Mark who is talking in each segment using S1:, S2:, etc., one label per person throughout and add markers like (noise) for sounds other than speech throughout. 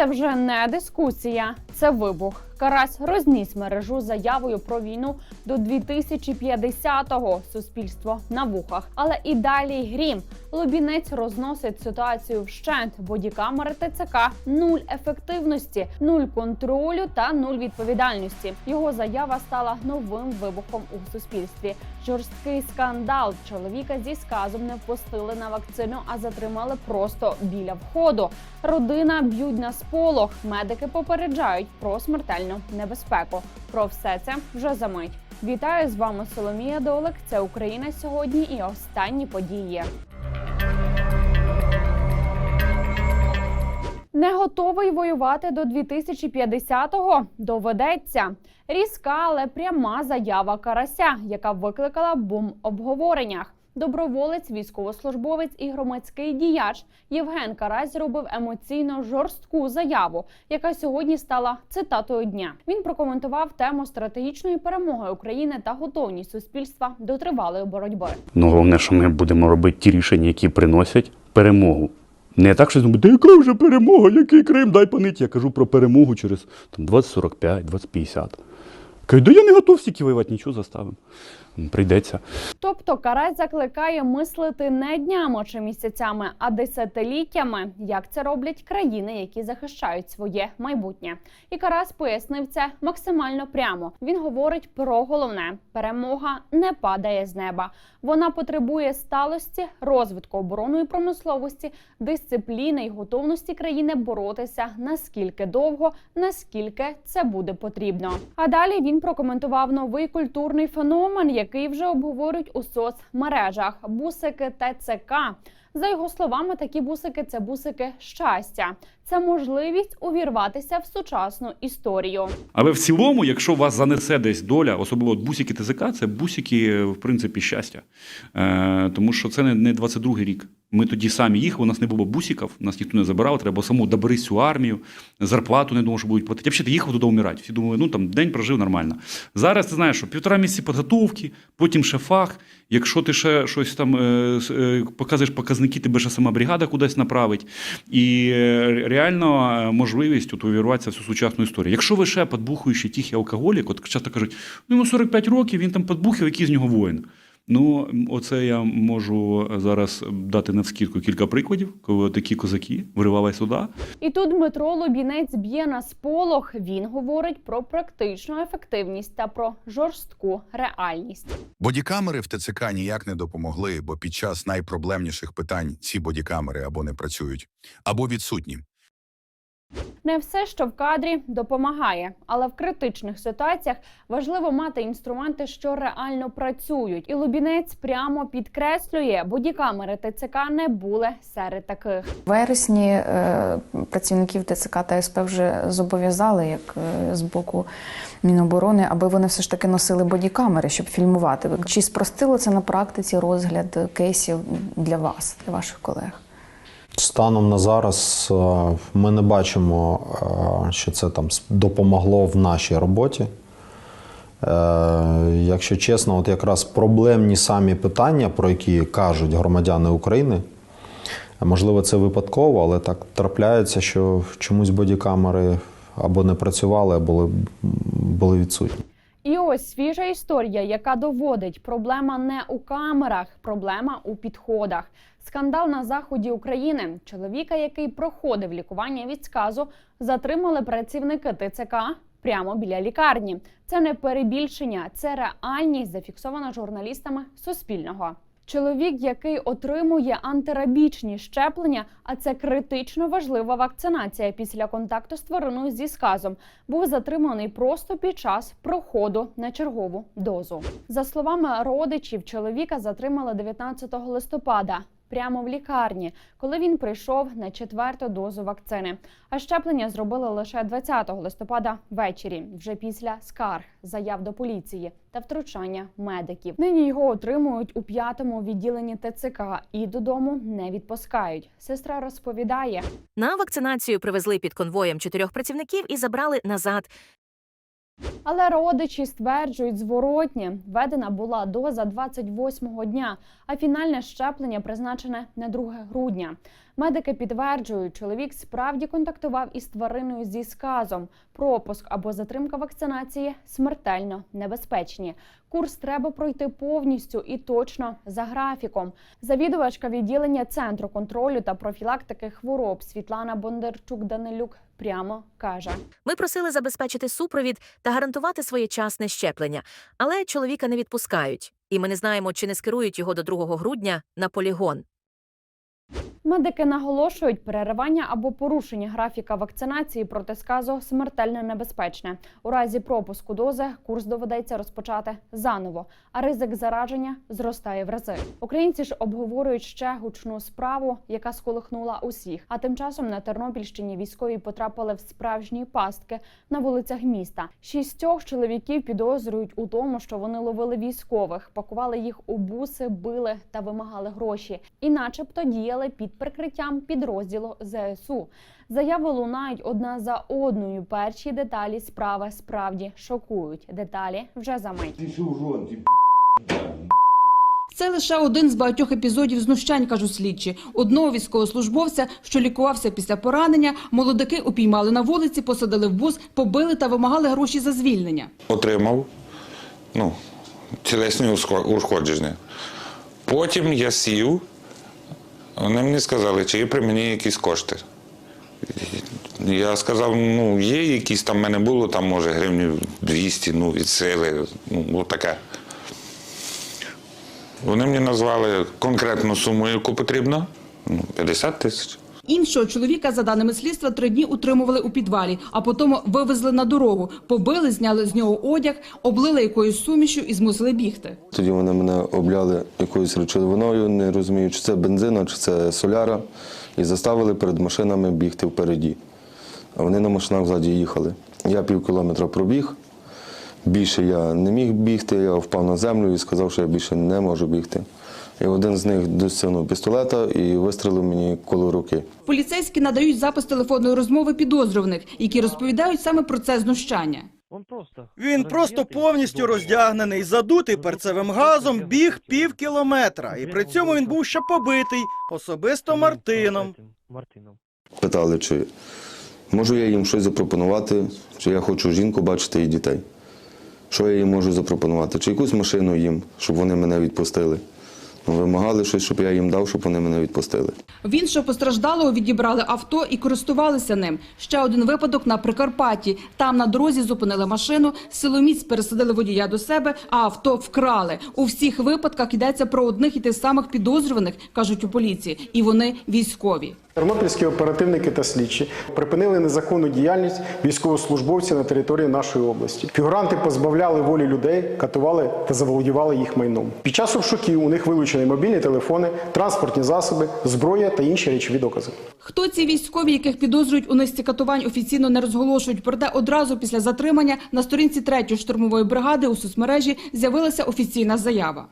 S1: Це вже не дискусія, це вибух. Карась розніс мережу заявою про війну до 2050-го. Суспільство на вухах. Але і далі грім. Лобінець розносить ситуацію вщент. Бодікамери ТЦК нуль ефективності, нуль контролю та нуль відповідальності. Його заява стала новим вибухом у суспільстві. Жорсткий скандал. Чоловіка зі сказом не впустили на вакцину, а затримали просто біля входу. Родина б'ють на сполох. Медики попереджають про смертельну небезпеку. Про все це вже за мить. Вітаю з вами Соломія Долик. Це Україна сьогодні і останні події. Не готовий воювати до 2050-го? Доведеться. Різка, але пряма заява Карася, яка викликала бум обговореннях. Доброволець, військовослужбовець і громадський діяч Євген Карась зробив емоційно жорстку заяву, яка сьогодні стала цитатою дня. Він прокоментував тему стратегічної перемоги України та готовність суспільства до тривалої боротьби.
S2: Ну, головне, що ми будемо робити ті рішення, які приносять перемогу. Не так, що думають, яка вже перемога, який Крим, дай панить. Я кажу про перемогу через там, 2045, 2050. Кажу, да я не готов стільки воювати, нічого заставимо. Прийдеться.
S1: Тобто Карась закликає мислити не днями чи місяцями, а десятиліттями, як це роблять країни, які захищають своє майбутнє. І Карась пояснив це максимально прямо. Він говорить про головне: перемога не падає з неба. Вона потребує сталості, розвитку оборонної промисловості, дисципліни і готовності країни боротися наскільки довго, наскільки це буде потрібно. А далі він прокоментував новий культурний феномен, який вже обговорюють у соцмережах бусики ТЦК. За його словами, такі бусики це бусики щастя. Це можливість увірватися в сучасну історію.
S3: Але в цілому, якщо вас занесе десь доля, особливо от бусики ТЗК, це бусики, в принципі, щастя. Е, тому що це не, не 22-й рік. Ми тоді самі їхали, у нас не було бусиків, нас ніхто не забирав, треба самому доберись цю армію, зарплату не думав, що будуть платити. Я взагалі їхав туди вмирати. Всі думали, ну там день прожив нормально. Зараз ти знаєш, що півтора місяці підготовки, потім ще фах. Якщо ти ще щось там е, е, показуєш показники, тебе ще сама бригада кудись направить. І е, реально е, можливість от увірватися в цю сучасну історію. Якщо ви ще подбухуючий тихий алкоголік, от часто кажуть, ну йому 45 років, він там подбухив, який з нього воїн. Ну, оце я можу зараз дати навскідку кілька прикладів, коли такі козаки виривали сюди.
S1: І тут Дмитро Лобінець б'є на сполох. Він говорить про практичну ефективність та про жорстку реальність.
S4: Бодікамери в ТЦК ніяк не допомогли, бо під час найпроблемніших питань ці бодікамери або не працюють, або відсутні.
S1: Не все, що в кадрі, допомагає, але в критичних ситуаціях важливо мати інструменти, що реально працюють. І Лубінець прямо підкреслює, бодікамери ТЦК не були серед таких.
S5: В вересні е, працівників ТЦК та СП вже зобов'язали, як е, з боку Міноборони, аби вони все ж таки носили бодікамери, щоб фільмувати. Чи спростило це на практиці розгляд кейсів для вас, для ваших колег?
S6: Станом на зараз е, ми не бачимо, е, що це там допомогло в нашій роботі. Е, Якщо чесно, от якраз проблемні самі питання, про які кажуть громадяни України, можливо, це випадково, але так трапляється, що чомусь бодікамери або не працювали, або були, були відсутні.
S1: Ось свіжа історія, яка доводить, проблема не у камерах, проблема у підходах. Скандал на заході України. Чоловіка, який проходив лікування від сказу, затримали працівники ТЦК прямо біля лікарні. Це не перебільшення, це реальність, зафіксована журналістами Суспільного. Чоловік, який отримує антирабічні щеплення, а це критично важлива вакцинація після контакту з твариною зі сказом, був затриманий просто під час проходу на чергову дозу. За словами родичів, чоловіка затримали 19 листопада. Прямо в лікарні, коли він прийшов на четверту дозу вакцини. А щеплення зробили лише 20 листопада ввечері, вже після скарг, заяв до поліції та втручання медиків. Нині його отримують у п'ятому відділенні ТЦК і додому не відпускають. Сестра розповідає,
S7: На вакцинацію привезли під конвоєм чотирьох працівників і забрали назад.
S1: Але родичі стверджують зворотні. Введена була доза 28-го дня, а фінальне щеплення призначене на 2 грудня. Медики підтверджують, чоловік справді контактував із твариною зі сказом. Пропуск або затримка вакцинації смертельно небезпечні. Курс треба пройти повністю і точно за графіком. Завідувачка відділення центру контролю та профілактики хвороб Світлана Бондарчук Данилюк прямо каже.
S7: Ми просили забезпечити супровід та гарантувати своєчасне щеплення, але чоловіка не відпускають, і ми не знаємо, чи не скерують його до 2 грудня на полігон.
S1: Медики наголошують, переривання або порушення графіка вакцинації проти сказу смертельно небезпечне. У разі пропуску дози курс доведеться розпочати заново, а ризик зараження зростає в рази. Українці ж обговорюють ще гучну справу, яка сколихнула усіх. А тим часом на Тернопільщині військові потрапили в справжні пастки на вулицях міста. Шістьох чоловіків підозрюють у тому, що вони ловили військових, пакували їх у буси, били та вимагали гроші, і, начебто, діяли під прикриттям підрозділу ЗСУ. Заяви лунають одна за одною. Перші деталі справи справді шокують. Деталі вже за мить.
S8: Це лише один з багатьох епізодів знущань, кажуть слідчі. Одного військовослужбовця, що лікувався після поранення, молодики упіймали на вулиці, посадили в бус, побили та вимагали гроші за звільнення.
S9: отримав ну, тілесні ушкодження. Потім я сів, вони мені сказали, чи є при мені якісь кошти. Я сказав, ну, є якісь там в мене було, там, може, гривнів 200, ну, від сили, ну, таке. Вони мені назвали конкретну суму, яку потрібно, ну, 50 тисяч.
S8: Іншого чоловіка, за даними слідства, три дні утримували у підвалі, а потім вивезли на дорогу, побили, зняли з нього одяг, облили якоюсь сумішю і змусили бігти.
S10: Тоді вони мене обляли якоюсь речовиною, не розумію, чи це бензина, чи це соляра, і заставили перед машинами бігти впереді. А вони на машинах ззаді їхали. Я пів кілометра пробіг. Більше я не міг бігти, я впав на землю і сказав, що я більше не можу бігти. І один з них досягнув пістолета і вистрелив мені коло руки.
S8: Поліцейські надають запис телефонної розмови підозрюваних, які розповідають саме про це знущання.
S11: Він просто повністю роздягнений, задутий перцевим газом, біг пів кілометра. І при цьому він був ще побитий, особисто Мартином.
S10: Питали, чи можу я їм щось запропонувати, чи я хочу жінку бачити і дітей. Що я їм можу запропонувати? Чи якусь машину їм, щоб вони мене відпустили. Вимагали щось, щоб я їм дав, щоб вони мене відпустили.
S8: В іншого постраждалого відібрали авто і користувалися ним. Ще один випадок на Прикарпатті. Там на дорозі зупинили машину, силоміць пересадили водія до себе, а авто вкрали. У всіх випадках йдеться про одних і тих самих підозрюваних, кажуть у поліції, і вони військові.
S12: Тернопільські оперативники та слідчі припинили незаконну діяльність військовослужбовців на території нашої області. Фігуранти позбавляли волі людей, катували та заволодівали їх майном. Під час обшуків у них вилучені мобільні телефони, транспортні засоби, зброя та інші речові докази.
S8: Хто ці військові, яких підозрюють у низці катувань, офіційно не розголошують. Проте одразу після затримання на сторінці 3-ї штурмової бригади у соцмережі з'явилася офіційна заява.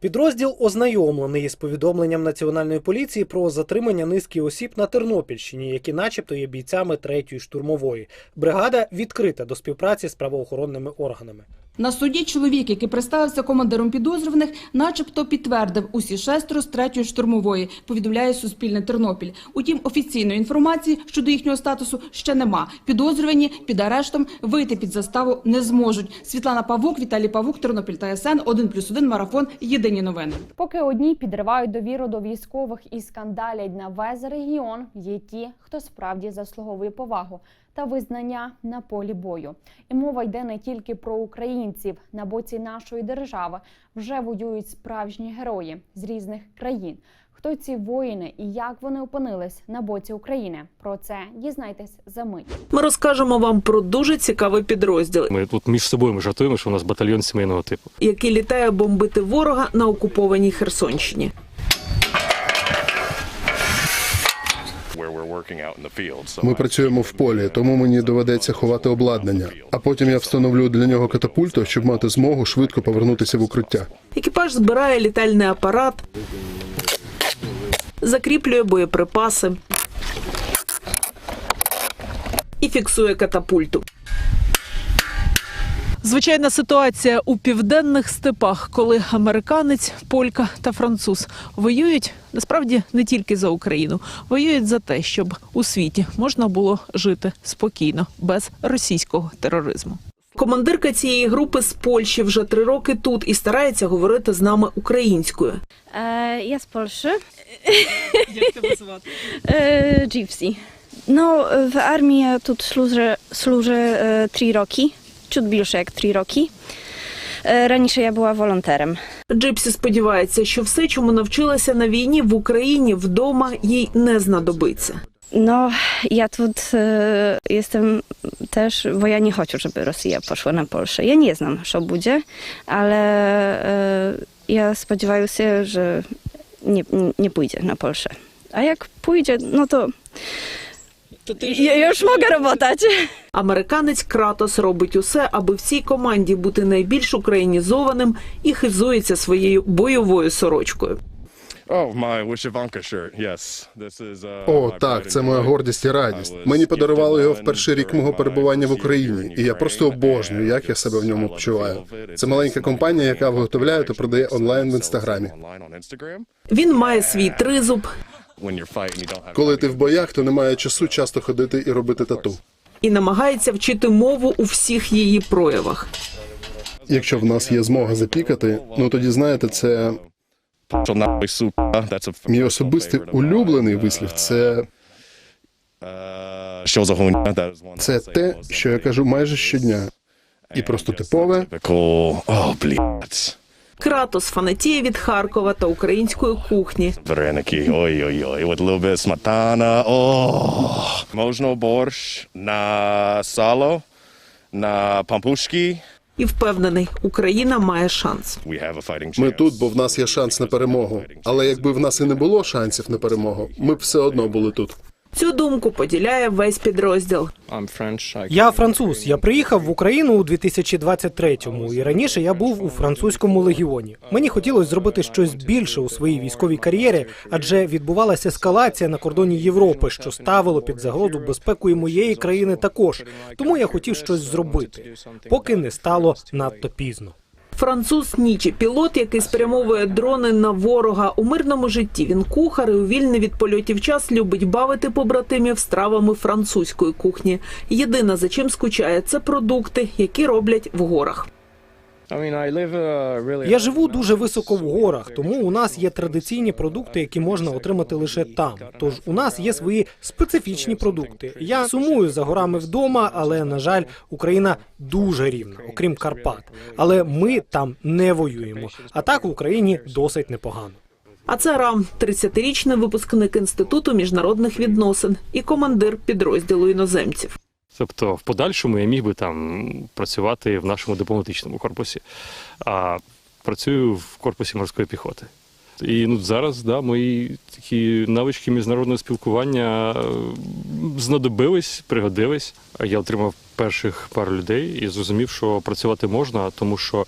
S11: Підрозділ ознайомлений із повідомленням національної поліції про затримання низки осіб на Тернопільщині, які, начебто, є бійцями третьої штурмової. Бригада відкрита до співпраці з правоохоронними органами.
S8: На суді чоловік, який представився командиром підозрюваних, начебто підтвердив усі шестеро з третьої штурмової, повідомляє Суспільне Тернопіль. Утім, офіційної інформації щодо їхнього статусу ще нема. Підозрювані під арештом вийти під заставу не зможуть. Світлана Павук, Віталій Павук, Тернопіль та СН, 1+,1, Марафон, Єдині новини.
S1: Поки одні підривають довіру до військових і скандалять на весь регіон, є ті, хто справді заслуговує повагу та визнання на полі бою. І мова йде не тільки про українців. На боці нашої держави вже воюють справжні герої з різних країн. Хто ці воїни і як вони опинились на боці України? Про це дізнайтесь за мить.
S13: Ми розкажемо вам про дуже цікавий підрозділ,
S2: Ми тут між собою ми жартуємо, що у нас батальйон сімейного типу.
S13: який літає бомбити ворога на окупованій Херсонщині.
S14: Ми працюємо в полі, тому мені доведеться ховати обладнання. А потім я встановлю для нього катапульту, щоб мати змогу швидко повернутися в укриття.
S13: Екіпаж збирає літальний апарат, закріплює боєприпаси і фіксує катапульту. Звичайна ситуація у південних степах, коли американець, полька та француз воюють насправді не тільки за Україну, воюють за те, щоб у світі можна було жити спокійно без російського тероризму. Командирка цієї групи з Польщі вже три роки тут і старається говорити з нами українською.
S15: E, ja z Polszy.
S13: Як тебе звати?
S15: E, Gypsy. No, w armii тут służę e, 3 roki. Ciut bільше як 3 роки. E, Раніше я була волонтером.
S13: Джипсі сподівається, що все, чому навчилася на війні в Україні вдома, їй не знадобиться.
S15: No, ja тут e, jestem też, bo ja nie chcę, żeby Rosja poszła na Polskę. Ja nie znam, co będzie, ale e, ja spodziewaję się, że nie, nie, nie pójdzie na Polskę. A jak pójdzie, no to ja już mogę robotać.
S13: Американець Кратос робить усе, аби в цій команді бути найбільш українізованим і хизується своєю бойовою сорочкою.
S14: О, так, це моя гордість і радість. Мені подарували його в перший рік мого перебування в Україні, і я просто обожнюю, як я себе в ньому почуваю. Це маленька компанія, яка виготовляє та продає онлайн в інстаграмі.
S13: Він має свій тризуб
S14: Коли ти в боях, то немає часу часто ходити і робити тату.
S13: і намагається вчити мову у всіх її проявах.
S14: Якщо в нас є змога запікати, ну тоді знаєте, це мій особистий улюблений вислів. Це це те, що я кажу майже щодня, і просто типове.
S13: Кратос фанатіє від Харкова та української кухні.
S16: Вареники, ой-ой-ой, bit of smetana. Oh. Можна борщ на сало, на пампушки.
S13: І впевнений, Україна має шанс.
S14: Ми тут, бо в нас є шанс на перемогу. Але якби в нас і не було шансів на перемогу, ми б все одно були тут.
S13: Цю думку поділяє весь підрозділ.
S11: Я француз. Я приїхав в Україну у 2023-му, і раніше я був у французькому легіоні. Мені хотілося зробити щось більше у своїй військовій кар'єрі, адже відбувалася ескалація на кордоні Європи, що ставило під загрозу безпеку і моєї країни також. Тому я хотів щось зробити, поки не стало надто пізно.
S13: Француз Нічі, пілот, який спрямовує дрони на ворога у мирному житті. Він кухар і у вільний від польотів час любить бавити побратимів стравами французької кухні. Єдине за чим скучає, це продукти, які роблять в горах.
S11: Я живу дуже високо в горах, тому у нас є традиційні продукти, які можна отримати лише там. Тож у нас є свої специфічні продукти. Я сумую за горами вдома, але на жаль, Україна дуже рівна, окрім Карпат. Але ми там не воюємо. А так в Україні досить непогано.
S13: А це Рам, 30-річний випускник інституту міжнародних відносин і командир підрозділу іноземців.
S17: Тобто, в подальшому я міг би там працювати в нашому дипломатичному корпусі, а працюю в корпусі морської піхоти. І ну зараз да, мої такі навички міжнародного спілкування е, знадобились, пригодились. Я отримав перших пару людей і зрозумів, що працювати можна, тому що,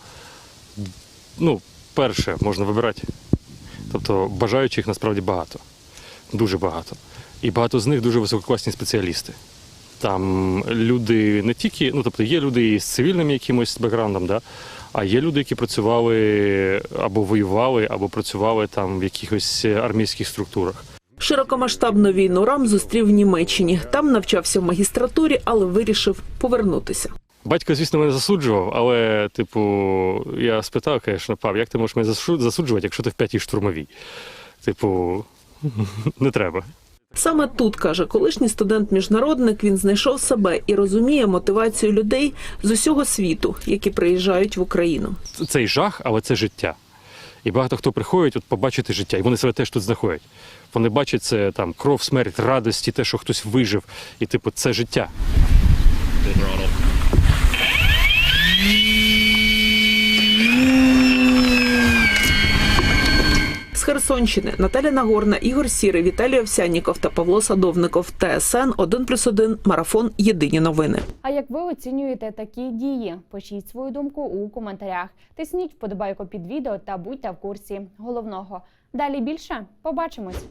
S17: ну, перше, можна вибирати. Тобто бажаючих насправді багато, дуже багато. І багато з них дуже висококласні спеціалісти. Там люди не тільки, ну тобто є люди із цивільним якимось бекграундом, да, а є люди, які працювали або воювали, або працювали там в якихось армійських структурах.
S13: Широкомасштабну війну Рам зустрів в Німеччині. Там навчався в магістратурі, але вирішив повернутися.
S17: Батько, звісно, мене засуджував, але, типу, я спитав, звісно, пап, як ти можеш мене засуджувати, якщо ти в п'ятій штурмовій? Типу, (laughs) не треба.
S13: Саме тут каже колишній студент-міжнародник. Він знайшов себе і розуміє мотивацію людей з усього світу, які приїжджають в Україну.
S17: Цей жах, але це життя. І багато хто приходить от побачити життя, і вони себе теж тут знаходять. Вони бачать це там кров, смерть, радості, те, що хтось вижив, і типу, це життя.
S13: З Херсонщини Наталя Нагорна, Ігор Сірий, Віталій Овсянніков та Павло Садовников. ТСН 1+,1, Марафон. Єдині новини.
S1: А як ви оцінюєте такі дії? Пишіть свою думку у коментарях. Тисніть вподобайку під відео та будьте в курсі головного. Далі більше побачимось.